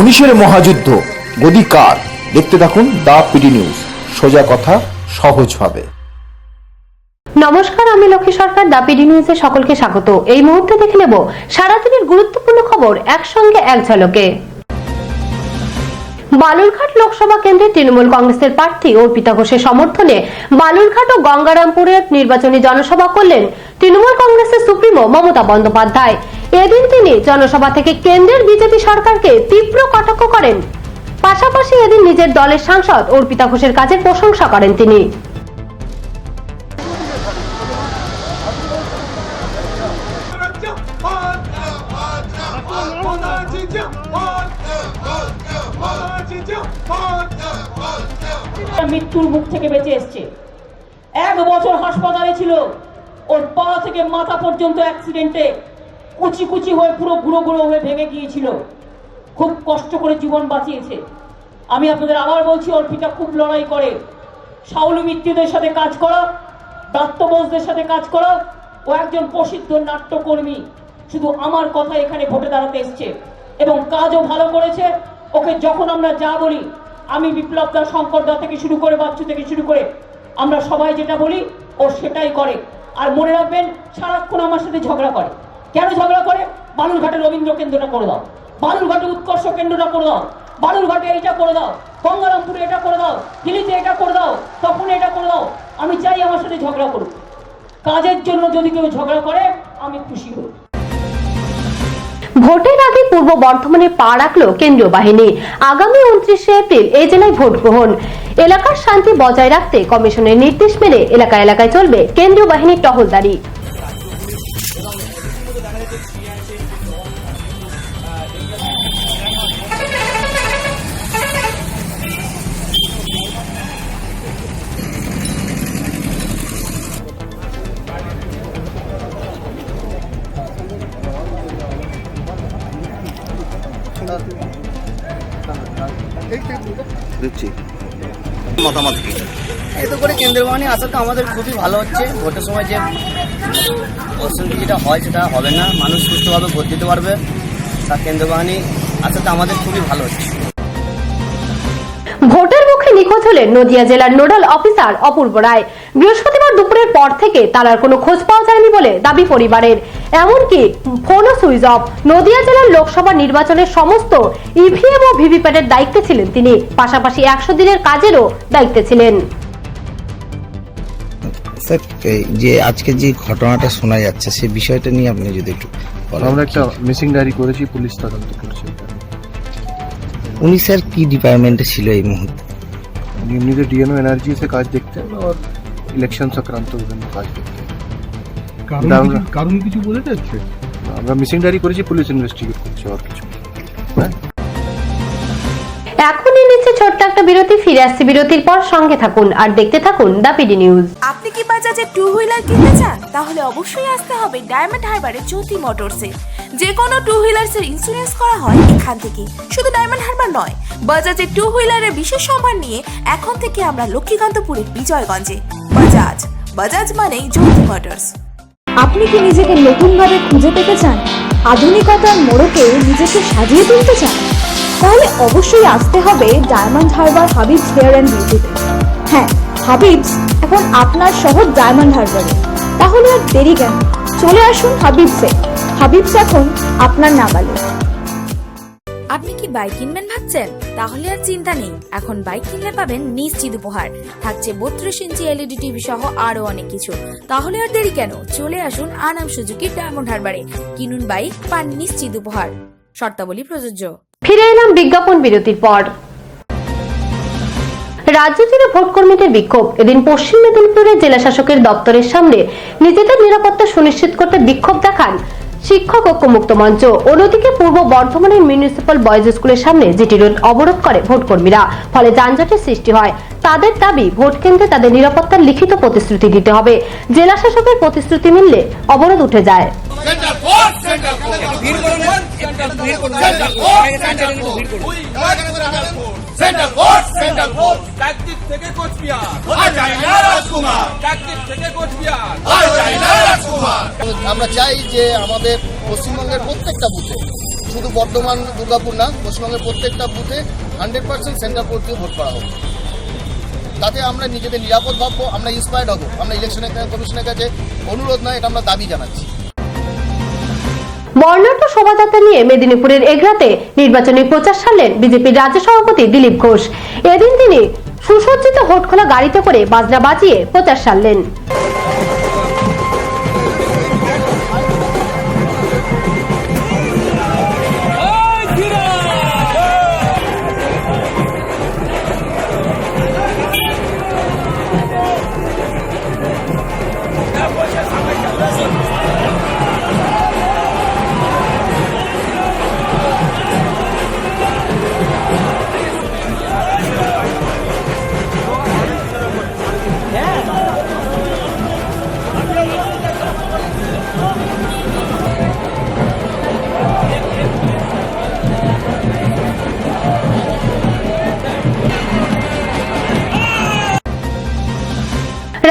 উনিশের মহাযুদ্ধ, গদি কার? দেখতে থাকুন দা পিডি নিউজ। সোজা কথা সহজভাবে নমস্কার, আমি লক্ষ্মী সরকার, দা পিডি নিউজে সকলকে স্বাগত। এই মুহূর্তে দেখে নেব সারাদিনের গুরুত্বপূর্ণ খবর একসঙ্গে এক ঝলকে। বালুরঘাট লোকসভা কেন্দ্রে তৃণমূল কংগ্রেসের প্রার্থী অর্পিতা ঘোষের সমর্থনে বালুরঘাট ও গঙ্গারামপুরের নির্বাচনী জনসভা করলেন তৃণমূল কংগ্রেসের সুপ্রিমো মমতা বন্দ্যোপাধ্যায়। এদিন তিনি জনসভা থেকে কেন্দ্রের বিজেপি সরকারকে তীব্র কটাক্ষ করেন। পাশাপাশি এদিন নিজের দলের সাংসদ অর্পিতা ঘোষের কাজের প্রশংসা করেন তিনি। মৃত্যুর মুখ থেকে বেঁচে এসছে। এক বছর হাসপাতালে ছিল। ওর পা থেকে মাথা পর্যন্ত অ্যাক্সিডেন্টে কুচি কুচি হয়ে পুরো গুঁড়ো গুঁড়ো হয়ে ভেঙে গিয়েছিল। খুব কষ্ট করে জীবন বাঁচিয়েছে। আমি আপনাদের আবার বলছি, অর্পিতা খুব লড়াই করে। সাউলু মিত্রদের সাথে কাজ করা দত্ত বোসদের সাথে কাজ করা। ও একজন প্রসিদ্ধ নাট্যকর্মী। শুধু আমার কথা এখানে ভোটে দাঁড়াতে এসছে। এবং কাজও ভালো করেছে। ওকে যখন আমরা যা বলি আমি বিপ্লব দা শঙ্কর দা থেকে শুরু করে বাচ্চু থেকে শুরু করে আমরা সবাই যেটা বলি, ও সেটাই করে। আর মনে রাখবেন, সারাক্ষণ আমার সাথে ঝগড়া করে। কেন ঝগড়া করে? বালুরঘাটে রবীন্দ্র কেন্দ্রটা করে দাও। বালুরঘাটে উৎকর্ষ কেন্দ্রটা করে দাও। বালুরঘাটে এইটা করে দাও। গঙ্গারামপুরে এটা করে দাও। হিলিতে এটা করে দাও। তখন এটা করে দাও। আমি চাই আমার সাথে ঝগড়া করুক। কাজের জন্য যদি কেউ ঝগড়া করে, আমি খুশি হই। ভোটের আগে পূর্ব বর্ধমানে পা রাখল কেন্দ্রীয় বাহিনী। আগামী উনত্রিশে এপ্রিল এই জেলায় ভোট গ্রহণ। এলাকার শান্তি বজায় রাখতে কমিশনের নির্দেশ মেনে এলাকা এলাকায় চলবে কেন্দ্রীয় বাহিনীর টহলদারি। দিচ্ছি। মতামত কি? এতে করে কেন্দ্রীয় বাহিনী আমাদের খুবই ভালো হচ্ছে। ভোটের সময় যে অশান্তি যেটা হয় সেটা হবে না। মানুষ সুস্থভাবে ভোট দিতে পারবে। তা কেন্দ্রীয় বাহিনী আমাদের খুবই ভালো হচ্ছে। ভোটের মুখে নিখোঁজ হলেন নদিয়া জেলার নোডাল অফিসার অপূর্ব রায়। বৃহস্পতিবার দুপুরের পর থেকে তার আর কোনো খোঁজ পাওয়া যায়নি বলে দাবি পরিবারের। এমনকি ফোনও সুইচ অফ। নদিয়া জেলার লোকসভা নির্বাচনের সমস্ত ইভিএম ও ভিভিপ্যাটের দায়িত্বে ছিলেন তিনি। পাশাপাশি একশো দিনের কাজেরও দায়িত্বে ছিলেন। স্যার যে আজকে যে ঘটনাটা শোনা যাচ্ছে সেই বিষয়টা নিয়ে আপনি যদি একটু আমরা একটা মিসিং ডায়েরি করেছি পুলিশ তদন্ত করছে। উনি স্যার কি ডিপার্টমেন্টে ছিল এই মুহূর্তে? উনি এমনিতে ডিএনও এনার্জি সে কাজ দেখতেন আর ইলেকশন সংক্রান্ত কাজ দেখতেন। কারণ। কিছু- কারণ কিছু বোঝা যাচ্ছে। আমরা মিসিং ডায়েরি করেছি পুলিশ ইনভেস্টিগেট করছে আর কিছু। হ্যাঁ? এখনই নিচ্ছে ছোট্ট একটা বিরতি ফিরে আসছে বিরতির পর। সঙ্গে থাকুন আর দেখতে থাকুন দ্য পিডি নিউজ। আপনি কি বাজাজের টু হুইলার কিনতে চান? তাহলে অবশ্যই আসতে হবে ডায়মন্ড হারবারে জ্যোতি মোটরসে যে কোনো টু হুইলার্স এর ইন্স্যুরেন্স করা হয় এখান থেকে। শুধু ডায়মন্ড হারবার নয় বাজাজের টু হুইলারের বিশেষ সম্মান নিয়ে এখন থেকে আমরা লক্ষ্মীকান্তপুরের বিজয়গঞ্জে। বাজাজ বাজাজ মানেই জ্যোতি মোটরস। আপনি কি নিজেকে নতুনভাবে খুঁজে পেতে চান? আধুনিকতার মোড়কে নিজেকে সাজিয়ে তুলতে চান? তাহলে অবশ্যই আসতে হবে ডায়মন্ড হারবার হাবিবস হেয়ার অ্যান্ড বিউটিতে হ্যাঁ হাবিবস এখন আপনার শহর ডায়মন্ড হারবারে তাহলে আর দেরি কেন? চলে আসুন হাবিবসে হাবিবস এখন আপনার নাগালে। আপনি কি বাইক কিনবেন ভাবছেন? তাহলে আর চিন্তা নেই। এখন বাইক কিনলে পাবেন নিশ্চিত উপহার। থাকছে বত্রিশ ইঞ্চি এলইডি টিভি সহ আরও অনেক কিছু। তাহলে আর দেরি কেন? চলে আসুন আনাম সুজুকি ডায়মন্ড হারবারে। কিনুন বাইক পান নিশ্চিত উপহার। শর্তাবলী প্রযোজ্য। ফিরে এলাম বিজ্ঞাপন বিরতির পর। রাজ্য জুড়ে ভোট কর্মীদের বিক্ষোভ। এদিন পশ্চিম মেদিনীপুরের জেলা শাসকের দপ্তরের সামনে নিজেদের নিরাপত্তা সুনিশ্চিত করতে বিক্ষোভ দেখান শিক্ষক ঐক্য মুক্ত মঞ্চ। অন্যদিকে পূর্ব বর্ধমানের মিউনিসিপাল বয়েজ স্কুলের সামনে জিটি রোড অবরোধ করে ভোট কর্মীরা ফলে যানজটের সৃষ্টি হয়। তাদের দাবি ভোট কেন্দ্রে তাদের নিরাপত্তার লিখিত প্রতিশ্রুতি দিতে হবে। জেলা শাসকের প্রতিশ্রুতি মিললে অবরোধ উঠে যায়। সেন্ট্রাল সেন্ট্রাল থেকে কোচবিহার আমরা চাই যে আমাদের পশ্চিমবঙ্গের প্রত্যেকটা বুথে শুধু বর্ধমান দুর্গাপুর না পশ্চিমবঙ্গের প্রত্যেকটা বুথে হান্ড্রেড পার্সেন্ট সেন্টার পর্যন্ত ভোট করা হোক। তাতে আমরা নিজেদের নিরাপদ ভাববো আমরা ইন্সপায়ার্ড হব আমরা ইলেকশন কমিশনের কাছে অনুরোধ নয় এটা আমরা দাবি জানাচ্ছি। বর্ণাঢ্য শোভাযাত্রা নিয়ে মেদিনীপুরের এগরাতে নির্বাচনী প্রচার সারলেন বিজেপির রাজ্য সভাপতি দিলীপ ঘোষ। এদিন তিনি সুসজ্জিত হোটখোলা গাড়িতে করে বাজনা বাজিয়ে প্রচার সারলেন।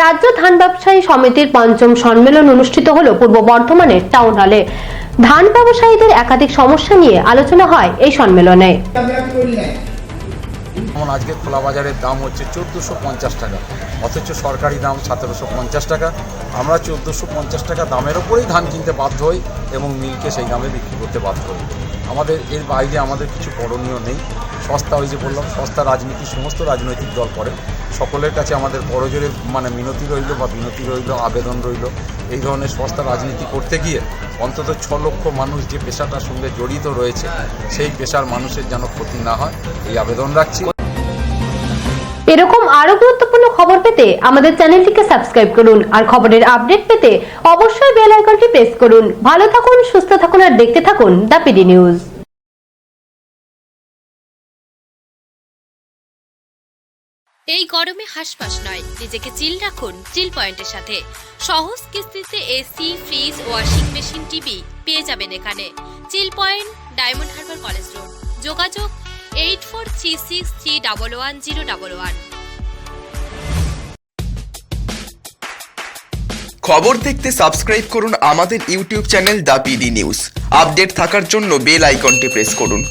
রাজ্য ধান ব্যবসায়ী সমিতির পঞ্চম সম্মেলন অনুষ্ঠিত হল পূর্ব বর্ধমানের টাউন হলে। ধান ব্যবসায়ীদের একাধিক সমস্যা নিয়ে আলোচনা হয় এই সম্মেলনে। যেমন আজকে খোলা বাজারের দাম হচ্ছে চোদ্দোশো পঞ্চাশ টাকা, অথচ সরকারি দাম সতেরোশো পঞ্চাশ টাকা। আমরা চোদ্দোশো পঞ্চাশ টাকা দামের ওপরেই ধান কিনতে বাধ্য হই এবং মিলকে সেই দামে বিক্রি করতে বাধ্য হই। আমাদের এর বাইরে আমাদের কিছু করণীয় নেই। সস্তা ওই যে বললাম, সস্তা রাজনীতি, সমস্ত রাজনৈতিক দল করে। সকলের কাছে আমাদের বড় জোরে মানে মিনতি রইল বা বিনতি রইল, আবেদন রইল, এই ধরনের সস্তা রাজনীতি করতে গিয়ে অন্তত ছ লক্ষ মানুষ যে পেশাটার সঙ্গে জড়িত রয়েছে, সেই পেশার মানুষের যেন ক্ষতি না হয়, এই আবেদন রাখছি। এরকম আরও গুরুত্বপূর্ণ খবর পেতে আমাদের চ্যানেলটিকে সাবস্ক্রাইব করুন আর খবরের আপডেট পেতে অবশ্যই বেল আইকনটি প্রেস করুন। ভালো থাকুন, সুস্থ থাকুন আর দেখতে থাকুন দ্য পিডি নিউজ। এই গরমে হাসপাস নয়, নিজেকে চিল রাখুন চিল পয়েন্টের সাথে। সহজ কিস্তিতে AC fridge washing machine TV পেয়ে যাবেন এখানে। Chill Point, Diamond Harbour college road. যোগাযোগ eight four three six three double one zero double one. খবর দেখতে সাবস্ক্রাইব করুন আমাদের YouTube channel the PD news. Update থাকার জন্য বেল আইকনটি প্রেস করুন।